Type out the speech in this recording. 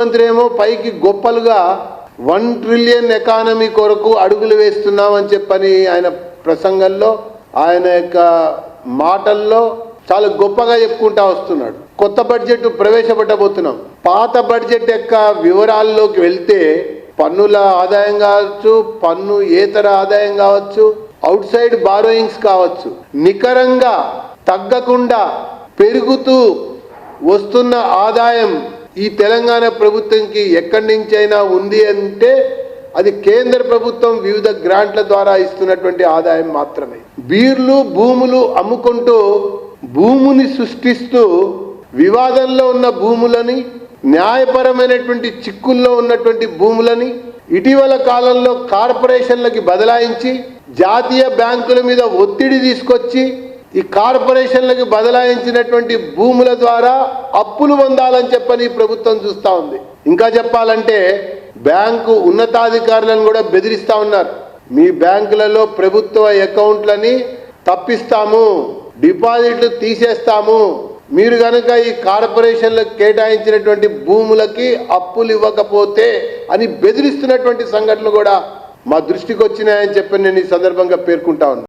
మంత్రి ఏమో పైకి గొప్పలుగా వన్ ట్రిలియన్ ఎకానమీ కొరకు అడుగులు వేస్తున్నామని చెప్పని ఆయన ప్రసంగంలో ఆయన యొక్క మాటల్లో చాలా గొప్పగా చెప్పుకుంటా వస్తున్నాడు. కొత్త బడ్జెట్ ప్రవేశపెట్టబోతున్నాం. పాత బడ్జెట్ యొక్క వివరాల్లోకి వెళ్తే పన్నుల ఆదాయం కావచ్చు పన్ను ఏతర ఆదాయం కావచ్చు అవుట్ సైడ్ బారోయింగ్స్ కావచ్చు నికరంగా తగ్గకుండా పెరుగుతూ వస్తున్న ఆదాయం ఈ తెలంగాణ ప్రభుత్వంకి ఎక్కడి నుంచైనా ఉంది అంటే అది కేంద్ర ప్రభుత్వం వివిధ గ్రాంట్ల ద్వారా ఇస్తున్నటువంటి ఆదాయం మాత్రమే. బీర్లు భూములు అమ్ముకుంటూ భూముని సృష్టిస్తూ వివాదంలో ఉన్న భూములని న్యాయపరమైనటువంటి చిక్కుల్లో ఉన్నటువంటి భూములని ఇటీవల కాలంలో కార్పొరేషన్లకి బదలాయించి జాతీయ బ్యాంకుల మీద ఒత్తిడి తీసుకొచ్చి ఈ కార్పొరేషన్లకు బదలాయించినటువంటి భూముల ద్వారా అప్పులు పొందాలని చెప్పని ప్రభుత్వం చూస్తా ఉంది. ఇంకా చెప్పాలంటే బ్యాంకు ఉన్నతాధికారులను కూడా బెదిరిస్తా ఉన్నారు. మీ బ్యాంకులలో ప్రభుత్వ అకౌంట్లని తప్పిస్తాము డిపాజిట్లు తీసేస్తాము. మీరు కనుక ఈ కార్పొరేషన్లకు కేటాయించినటువంటి భూములకి అప్పులు ఇవ్వకపోతే అని బెదిరిస్తున్నటువంటి సంఘటనలు కూడా మా దృష్టికి వచ్చినాయని చెప్పి నేను ఈ సందర్భంగా పేర్కొంటా ఉన్నాను